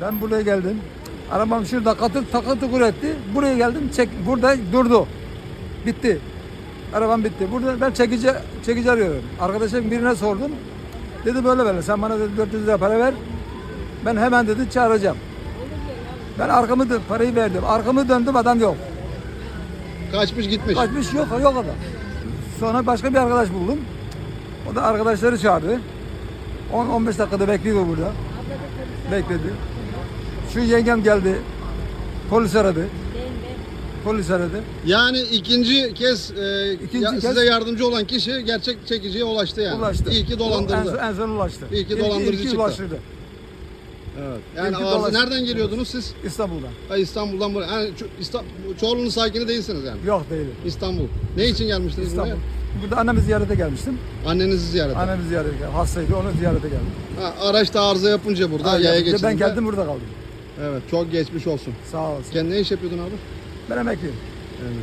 Ben buraya geldim. Arabam şurada katır takır tukur etti. Buraya geldim. Çek burada durdu. Bitti. Arabam bitti. Burada ben çekici çekici arıyorum. Arkadaşım birine sordum. Dedi böyle böyle. Sen bana dedi 400 lira para ver. Ben hemen dedi çağıracağım. Ben arkamı parayı verdim. Arkamı döndüm adam yok. Kaçmış gitmiş. Kaçmış yok yok adam. Sonra başka bir arkadaş buldum. O da arkadaşları çağırdı. 10-15 dakikada bekliyor burada. Bekledi. Şu yengem geldi. Polis aradı. Polis aradı. Yani ikinci kez, e, İkinci ya- kez- size yardımcı olan kişi gerçek çekiciye ulaştı yani. Ulaştı. İyi ki En, dolandırdı. son- en son ulaştı. İyi ki İlk- dolandırıcı ilki çıktı. ulaştırdı. Evet. Yani ki ağzı- nereden geliyordunuz siz? İstanbul'dan. Ha, İstanbul'dan buraya. Yani Ço- İsta- Çorlu'nun sakini değilsiniz yani. Yok değilim. İstanbul. Ne için gelmiştiniz İstanbul. buraya? Burada annemi ziyarete gelmiştim. Annenizi ziyaret. Annemi ziyarete geldim. Hastaydı onu ziyarete geldim. Ha, araçta arıza yapınca burada yaya geçidinde. ben geldim burada kaldım. Evet çok geçmiş olsun. Sağ olasın. Kendi ne iş yapıyordun abi? Ben emekliyim. Evet.